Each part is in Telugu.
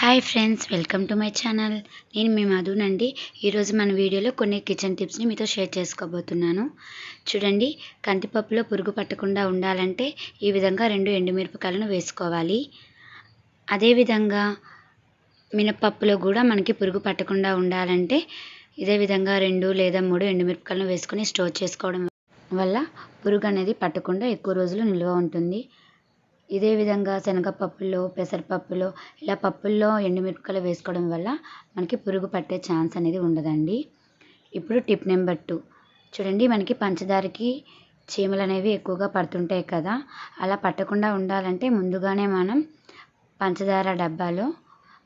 Hi friends welcome to my channel నేను మీ మధునండి ఈరోజు మన వీడియోలో కొన్ని కిచెన్ టిప్స్ని మీతో షేర్ చేసుకోబోతున్నాను. చూడండి కందిపప్పులో పురుగు పట్టకుండా ఉండాలంటే ఈ విధంగా రెండు ఎండుమిరపకాయలను వేసుకోవాలి. అదేవిధంగా మినపప్పులో కూడా మనకి పురుగు పట్టకుండా ఉండాలంటే ఇదే విధంగా రెండు లేదా మూడు ఎండుమిరపకాయలను వేసుకొని స్టోర్ చేసుకోవడం వల్ల పురుగు అనేది పట్టకుండా ఎక్కువ రోజులు నిల్వ ఉంటుంది. ఇదే విధంగా శనగపప్పులో పెసరపప్పులో ఇలా పప్పుల్లో ఎండుమిరపకాయలు వేసుకోవడం వల్ల మనకి పురుగు పట్టే ఛాన్స్ అనేది ఉండదండి. ఇప్పుడు టిప్ నెంబర్ టూ. చూడండి మనకి పంచదారకి చీమలు అనేవి ఎక్కువగా పడుతుంటాయి కదా. అలా పట్టకుండా ఉండాలంటే ముందుగానే మనం పంచదార డబ్బాలో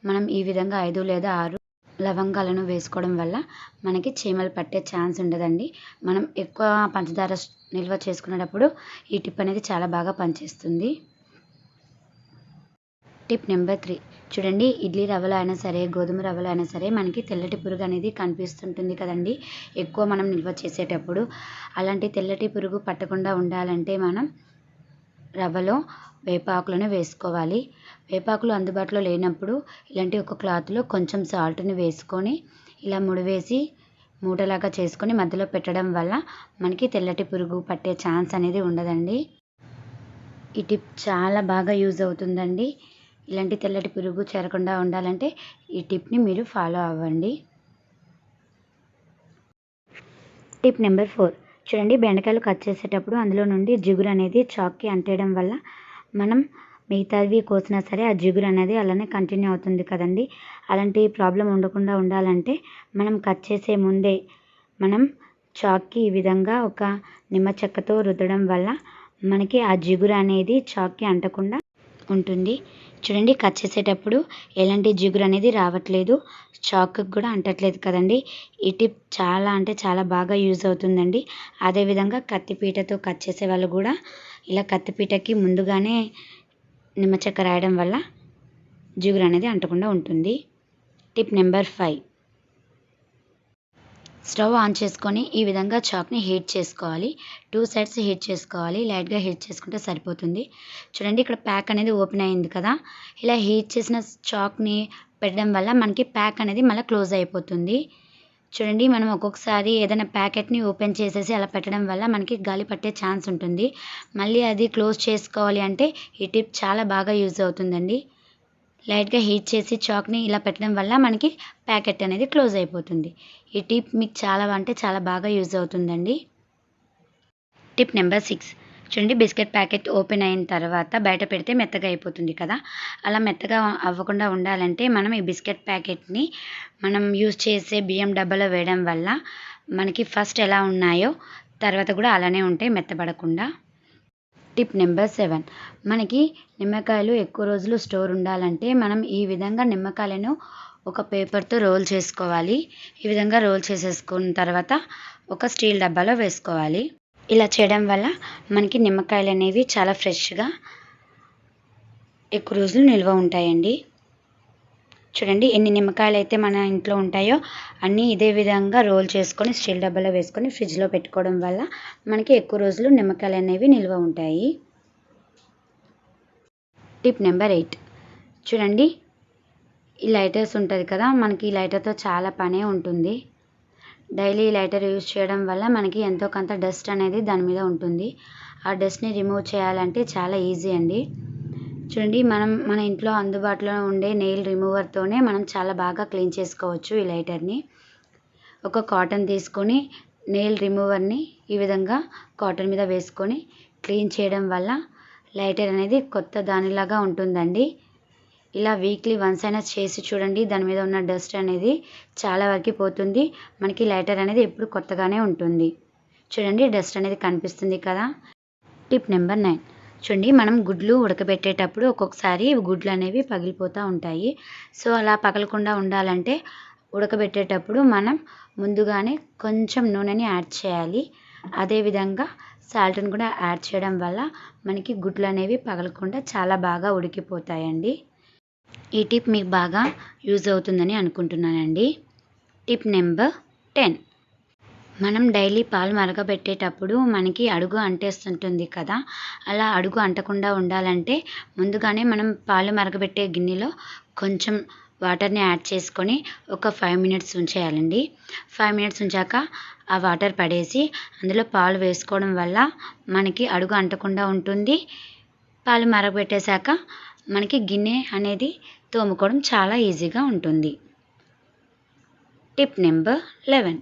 మనం ఈ విధంగా ఐదు లేదా ఆరు లవంగాలను వేసుకోవడం వల్ల మనకి చీమలు పట్టే ఛాన్స్ ఉండదండి. మనం ఎక్కువ పంచదార నిల్వ చేసుకునేటప్పుడు ఈ టిప్ అనేది చాలా బాగా పనిచేస్తుంది. Tip number three. చూడండి ఇడ్లీ రవ్వలో అయినా సరే గోధుమ రవ్వలో అయినా సరే మనకి తెల్లటి పురుగు అనేది కనిపిస్తుంటుంది కదండి. ఎక్కువ మనం నిల్వ చేసేటప్పుడు అలాంటి తెల్లటి పురుగు పట్టకుండా ఉండాలంటే మనం రవ్వలో వేపాకులను వేసుకోవాలి. వేపాకులు అందుబాటులో లేనప్పుడు ఇలాంటి ఒక క్లాత్లో కొంచెం సాల్ట్ని వేసుకొని ఇలా ముడివేసి మూటలాగా చేసుకొని మధ్యలో పెట్టడం వల్ల మనకి తెల్లటి పురుగు పట్టే ఛాన్స్ అనేది ఉండదండి. ఈ టిప్ చాలా బాగా యూజ్ అవుతుందండి. ఇలాంటి తెల్లటి పురుగు చేరకుండా ఉండాలంటే ఈ టిప్ని మీరు ఫాలో అవ్వండి. Tip number four. చూడండి బెండకాయలు కట్ చేసేటప్పుడు అందులో నుండి జిగురు అనేది చాక్కి అంటేయడం వల్ల మనం మిగతావి కోసినా సరే ఆ జిగురు అనేది అలానే కంటిన్యూ అవుతుంది కదండి. అలాంటి ప్రాబ్లం ఉండకుండా ఉండాలంటే మనం కట్ చేసే ముందే మనం చాక్కి ఈ విధంగా ఒక నిమ్మ చెక్కతో రుద్దడం వల్ల మనకి ఆ జిగురు అనేది చాక్కి అంటకుండా ఉంటుంది చూడండి కట్ చేసేటప్పుడు ఎలాంటి జిగురు అనేది రావట్లేదు. చాక్కి కూడా అంటట్లేదు కదండి. ఈ టిప్ చాలా అంటే చాలా బాగా యూజ్ అవుతుందండి. అదేవిధంగా కత్తిపీటతో కట్ చేసే వాళ్ళు కూడా ఇలా కత్తిపీటకి ముందుగానే నిమ్మచెక్క రాయడం వల్ల జిగురు అనేది అంటకుండా ఉంటుంది. Tip number five stove on చేసుకొని ఈ విధంగా చాక్ని హీట్ చేసుకోవాలి. టూ సైడ్స్ హీట్ చేసుకోవాలి. లైట్గా హీట్ చేసుకుంటే సరిపోతుంది. చూడండి ఇక్కడ ప్యాక్ అనేది ఓపెన్ అయింది కదా. ఇలా హీట్ చేసిన చాక్ని పెట్టడం వల్ల మనకి ప్యాక్ అనేది మళ్ళీ క్లోజ్ అయిపోతుంది. చూడండి మనం ఒక్కొక్కసారి ఏదైనా ప్యాకెట్ని ఓపెన్ చేసేసి అలా పెట్టడం వల్ల మనకి గాలి పట్టే ఛాన్స్ ఉంటుంది. మళ్ళీ అది క్లోజ్ చేసుకోవాలి అంటే ఈ టిప్ చాలా బాగా యూజ్ అవుతుందండి. లైట్గా హీట్ చేసి చాక్ని ఇలా పెట్టడం వల్ల మనకి ప్యాకెట్ అనేది క్లోజ్ అయిపోతుంది. ఈ టిప్ మీకు చాలా అంటే చాలా బాగా యూజ్ అవుతుందండి. Tip number six. చూడండి బిస్కెట్ ప్యాకెట్ ఓపెన్ అయిన తర్వాత బయట పెడితే మెత్తగా అయిపోతుంది కదా? అలా మెత్తగా అవ్వకుండా ఉండాలంటే మనం ఈ బిస్కెట్ ప్యాకెట్ని మనం యూజ్ చేసే బియ్యం డబ్బాలో వేయడం వల్ల మనకి ఫస్ట్ ఎలా ఉన్నాయో తర్వాత కూడా అలానే ఉంటాయి మెత్తబడకుండా టిప్ నెంబర్ సెవెన్. మనకి నిమ్మకాయలు ఎక్కువ రోజులు స్టోర్ ఉండాలంటే మనం ఈ విధంగా నిమ్మకాయలను ఒక పేపర్తో రోల్ చేసుకోవాలి. ఈ విధంగా రోల్ చేసేసుకున్న తర్వాత ఒక స్టీల్ డబ్బాలో వేసుకోవాలి. ఇలా చేయడం వల్ల మనకి నిమ్మకాయలు అనేవి చాలా ఫ్రెష్గా ఎక్కువ రోజులు నిల్వ ఉంటాయండి. చూడండి ఎన్ని నిమ్మకాయలు అయితే మన ఇంట్లో ఉంటాయో అన్నీ ఇదే విధంగా రోల్ చేసుకొని స్టీల్ డబ్బాలో వేసుకొని ఫ్రిడ్జ్లో పెట్టుకోవడం వల్ల మనకి ఎక్కువ రోజులు నిమ్మకాయలు అనేవి నిల్వ ఉంటాయి. Tip number eight. చూడండి ఈ లైటర్స్ ఉంటుంది కదా మనకి ఈ లైటర్తో చాలా పనే ఉంటుంది. డైలీ లైటర్ యూజ్ చేయడం వల్ల మనకి ఎంతో కొంత డస్ట్ అనేది దాని మీద ఉంటుంది. ఆ డస్ట్ని రిమూవ్ చేయాలంటే చాలా ఈజీ అండి. చూడండి మనం మన ఇంట్లో అందుబాటులో ఉండే నెయిల్ రిమూవర్తోనే మనం చాలా బాగా క్లీన్ చేసుకోవచ్చు ఈ లైటర్ని. ఒక కాటన్ తీసుకొని నెయిల్ రిమూవర్ని ఈ విధంగా కాటన్ మీద వేసుకొని క్లీన్ చేయడం వల్ల లైటర్ అనేది కొత్త దానిలాగా ఉంటుందండి. ఇలా వీక్లీ వన్స్ అయినా చేసి చూడండి దాని మీద ఉన్న డస్ట్ అనేది చాలా వరకు పోతుంది. మనకి లైటర్ అనేది ఎప్పుడు కొత్తగానే ఉంటుంది. చూడండి డస్ట్ అనేది కనిపిస్తుంది కదా. Tip number nine. చూడండి మనం గుడ్లు ఉడకబెట్టేటప్పుడు ఒక్కొక్కసారి గుడ్లు అనేవి పగిలిపోతూ ఉంటాయి. సో అలా పగలకుండా ఉండాలంటే ఉడకబెట్టేటప్పుడు మనం ముందుగానే కొంచెం నూనెని యాడ్ చేయాలి. అదేవిధంగా సాల్ట్ని కూడా యాడ్ చేయడం వల్ల మనకి గుడ్లు అనేవి పగలకుండా చాలా బాగా ఉడికిపోతాయండి. ఈ టిప్ మీకు బాగా యూజ్ అవుతుందని అనుకుంటున్నానండి. Tip number ten. మనం డైలీ పాలు మరగబెట్టేటప్పుడు మనకి అడుగు అంటేస్తుంటుంది కదా. అలా అడుగు అంటకుండా ఉండాలంటే ముందుగానే మనం పాలు మరగబెట్టే గిన్నెలో కొంచెం వాటర్ని యాడ్ చేసుకొని ఒక ఫైవ్ మినిట్స్ ఉంచేయాలండి. ఫైవ్ మినిట్స్ ఉంచాక ఆ వాటర్ పడేసి అందులో పాలు వేసుకోవడం వల్ల మనకి అడుగు అంటకుండా ఉంటుంది. పాలు మరగబెట్టేశాక మనకి గిన్నె అనేది తోముకోవడం చాలా ఈజీగా ఉంటుంది. టిప్ నెంబర్ లెవెన్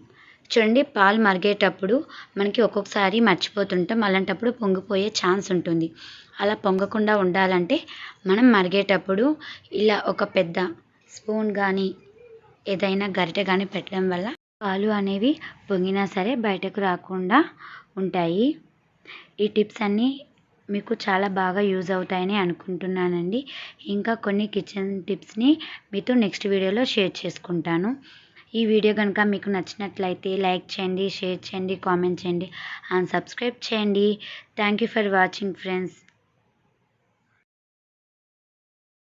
చూడండి పాలు మరిగేటప్పుడు మనకి ఒక్కొక్కసారి మర్చిపోతుంటాం. అలాంటప్పుడు పొంగిపోయే ఛాన్స్ ఉంటుంది. అలా పొంగకుండా ఉండాలంటే మనం మరిగేటప్పుడు ఇలా ఒక పెద్ద స్పూన్ కానీ ఏదైనా గరిటె కానీ పెట్టడం వల్ల పాలు అనేవి పొంగినా సరే బయటకు రాకుండా ఉంటాయి. ఈ టిప్స్ అన్నీ మీకు చాలా బాగా యూజ్ అవుతాయని అనుకుంటున్నానండి. ఇంకా కొన్ని కిచెన్ టిప్స్ని మీతో నెక్స్ట్ వీడియోలో షేర్ చేసుకుంటాను. ఈ వీడియో కనుక మీకు నచ్చినట్లయితే లైక్ చేయండి షేర్ చేయండి కామెంట్ చేయండి అండ్ సబ్స్క్రైబ్ చేయండి. Thank you for watching friends